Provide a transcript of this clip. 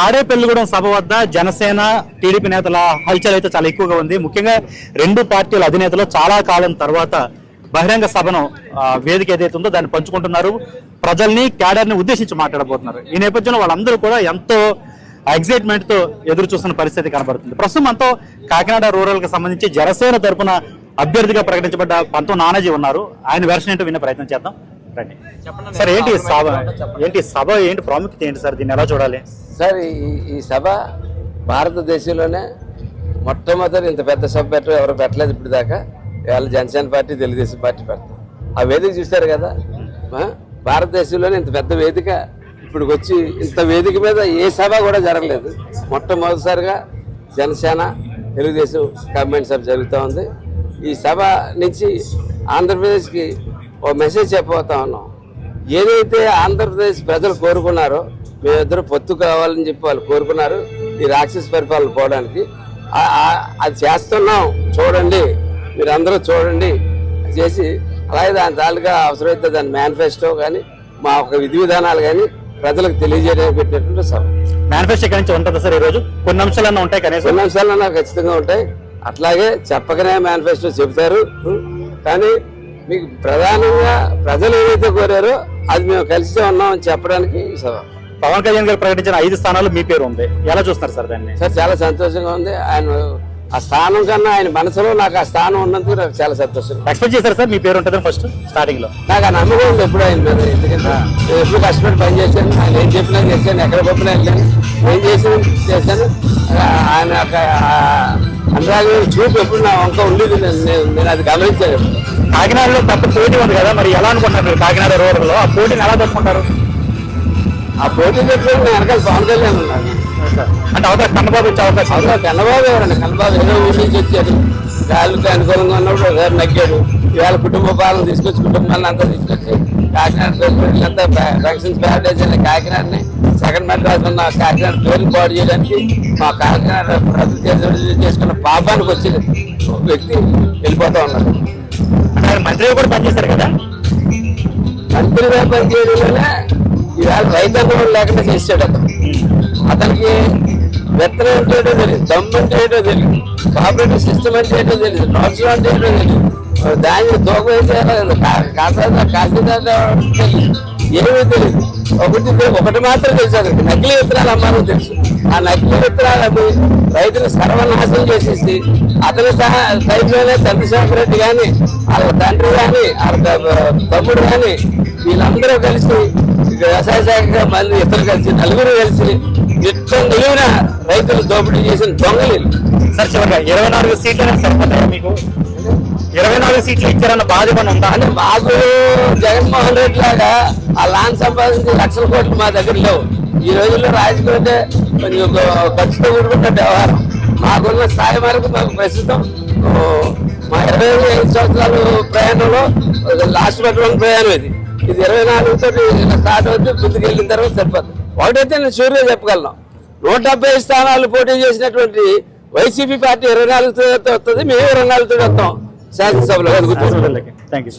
తాడేపల్లిగూడెం సభ వద్ద జనసేన టీడీపీ నేతల హల్చల్ అయితే చాలా ఎక్కువగా ఉంది. ముఖ్యంగా రెండు పార్టీల అధినేతలు చాలా కాలం తర్వాత బహిరంగ సభను వేదిక ఏదైతే ఉందో దాన్ని పంచుకుంటున్నారు. ప్రజల్ని క్యాడర్ని ఉద్దేశించి మాట్లాడబోతున్నారు. ఈ నేపథ్యంలో వాళ్ళందరూ కూడా ఎంతో ఎగ్జైట్మెంట్తో ఎదురు చూస్తున్న పరిస్థితి కనబడుతుంది. ప్రస్తుతం మనతో కాకినాడ రూరల్కి సంబంధించి జనసేన తరపున అభ్యర్థిగా ప్రకటించబడ్డ పంతం నానాజీ ఉన్నారు. ఆయన వెర్షన్ ఏంటో వినే ప్రయత్నం చేద్దాం. రండి. సార్ ఏంటి ఈ సభ? ఏంటి సభ? ఏంటి ప్రాముఖ్యత ఏంటి సార్? దీన్ని ఎలా చూడాలి? సార్ ఈ సభ భారతదేశంలోనే మొట్టమొదటి ఇంత పెద్ద సభ పెట్ట ఎవరు పెట్టలేదు ఇప్పుడు దాకా ఇవాళ జనసేన పార్టీ తెలుగుదేశం పార్టీ పెడతాం. ఆ వేదిక చూశారు కదా? భారతదేశంలోనే ఇంత పెద్ద వేదిక ఇప్పుడు వచ్చి ఇంత వేదిక మీద ఏ సభ కూడా జరగలేదు. మొట్టమొదటిసారిగా జనసేన తెలుగుదేశం కంబైన్ సభ జరుగుతూ ఉంది. ఈ సభ నుంచి ఆంధ్రప్రదేశ్కి ఓ మెసేజ్ చెప్పబోతా ఉన్నాం. ఏదైతే ఆంధ్రప్రదేశ్ ప్రజలు కోరుకున్నారో మేమిద్దరు పొత్తు కావాలని చెప్పి వాళ్ళు కోరుకున్నారు ఈ రాక్షస పరిపాలన పోవడానికి. అది చేస్తున్నాం. చూడండి మీరు అందరూ చూడండి చేసి అలాగే దాని తాలూకా అవసరమైతే దాని మేనిఫెస్టో కానీ మా ఒక విధి విధానాలు కానీ ప్రజలకు తెలియజేయడానికి పెట్టినటువంటి సభ. మేనిఫెస్టో ఎక్కడి నుంచి ఉంటుందా సార్ ఈ రోజు కొన్ని అంశాలన్నా ఉంటాయి కనీసం. కొన్ని అంశాలు నాకు ఖచ్చితంగా ఉంటాయి. అట్లాగే చెప్పకనే మేనిఫెస్టో చెబుతారు. కానీ మీకు ప్రధానంగా ప్రజలు ఏదైతే కోరారో అది మేము కలిసి ఉన్నాం అని చెప్పడానికి సభ. పవన్ కళ్యాణ్ గారు ప్రకటించిన ఐదు స్థానాలు మీ పేరు ఉంది. ఎలా చూస్తారు సార్ దాన్ని? సార్ చాలా సంతోషంగా ఉంది. ఆయన ఆ స్థానం కన్నా ఆయన మనసులో నాకు ఆ స్థానం ఉన్నందుకు నాకు చాలా సంతోషంగా ఉంది. ఎక్స్పెక్ట్ చేశారు సార్ మీ పేరు ఉంటుందని ఫస్ట్ స్టార్టింగ్లో? నాకు ఆ నమ్మకం ఉంది ఎప్పుడు ఆయన మీద. ఎందుకంటే నేను ఎప్పుడు కష్టపడి పని చేశాను. ఆయన ఏం చెప్పినా చేశాను. ఎక్కడ పంపినా వెళ్ళాను ఏం చేసి చేశాను. ఆయన అనురాగం చూపు ఎప్పుడు నా వంక ఉండేది నేను- నేను అది గమనించాను. కాకినాడలో పెద్ద పోటీ ఉంది కదా మరి ఎలా అనుకుంటున్నారు మీరు కాకినాడ రూరల్లో ఆ పోటీని ఎలా తప్పుకుంటారు ఆ పోటీ పెట్టుకుని నేను వెనకాల పవన్ కళ్యాణ్ ఉన్నాను అంటే అవకాశం కన్నబాబు వచ్చే అవకాశం అవునా కన్నబాబు ఎవరండి? కన్నబాబు ఏదో ఊరి నుంచి వచ్చాడు. గాలికి అనుకూలంగా ఉన్నప్పుడు ఒకసారి నగ్గాడు. ఇవాళ కుటుంబ పాలన తీసుకొచ్చి కుటుంబాలను అంతా తీసుకొచ్చి కాకినాడ వ్యాక్సిన్స్ ప్యాకేజ్ అనే కాకినాడని సెకండ్ మెడ్రాస్ ఉన్న కాకినాడ పేరు పాడు చేయడానికి మా ప్రజలు చేసి- చేసుకున్న పాపానికి వచ్చి వ్యక్తి వెళ్ళిపోతా ఉన్నాడు. అంటే మంత్రిగా కూడా పనిచేశారు కదా? మంత్రిగా పనిచేయడంలోనే ఇవాళ రైతాంగం లేకుండా చేసాడు అతను. అతనికి విత్తనం అంటే ఏంటో తెలియదు దమ్ము అంటే ఏంటో తెలియదు కోఆపరేటివ్ సిస్టమ్ అంటే ఏంటో తెలియదు నోట్స్ అంటే ఏంటో తెలియదు. దాన్ని తూకం ఏం చేయాలి కాసా కాసిన తెలియదు. ఏమీ తెలియదు. ఒకటి ఒకటి మాత్రం తెలుసు నకిలీ విత్తనాలు అమ్మాలని తెలుసు. ఆ నకిలీ విత్తనాలు అమ్మి రైతులు సర్వనాశనం చేసేసి అతని సహా టైంలోనే చంద్రశేఖర రెడ్డి కానీ వాళ్ళ తండ్రి కానీ వాళ్ళ తమ్ముడు కానీ వీళ్ళందరూ కలిసి వ్యవసాయ శాఖగా మళ్ళీ ఇద్దరు కలిసి నలుగురు కలిసి ఇష్టం తెలివిన రైతులు దోపిడీ చేసిన దొంగలు సార్ చివరిగా ఇరవై నాలుగు సీట్లు సరిపోతాయా మీకు? ఇరవై నాలుగు సీట్లు ఇచ్చారన్న బాధ ఏమైనా ఉందా? అంటే మాకు జగన్మోహన్ రెడ్డి లాగా ఆ లాన్ సంపాదించి లక్షల కోట్లు మా దగ్గర లేవు. ఈ రోజుల్లో రాజకీయం అంటే కొంచెం ఒక ఖర్చుతో కూడుకున్న వ్యవహారం. మాకున్న స్థాయి వరకు మాకు ప్రస్తుతం మా ఇరవై ఐదు సంవత్సరాలు ప్రయాణంలో లాస్ట్ పెట్టుకున్న ప్రయాణం ఇది. ఇది ఇరవై నాలుగు తోటి స్టార్ట్ అవుతుంది ముందుకు వెళ్ళిన తర్వాత సరిపోతుంది. ఒకటైతే నేను షూర్గా చెప్పగలను. నూట డెబ్బై స్థానాలు పోటీ చేసినటువంటి వైసీపీ పార్టీ ఇరవై నాలుగు వస్తుంది మేము ఇరవై నాలుగు వస్తాం. शायद सब लोग थैंक यू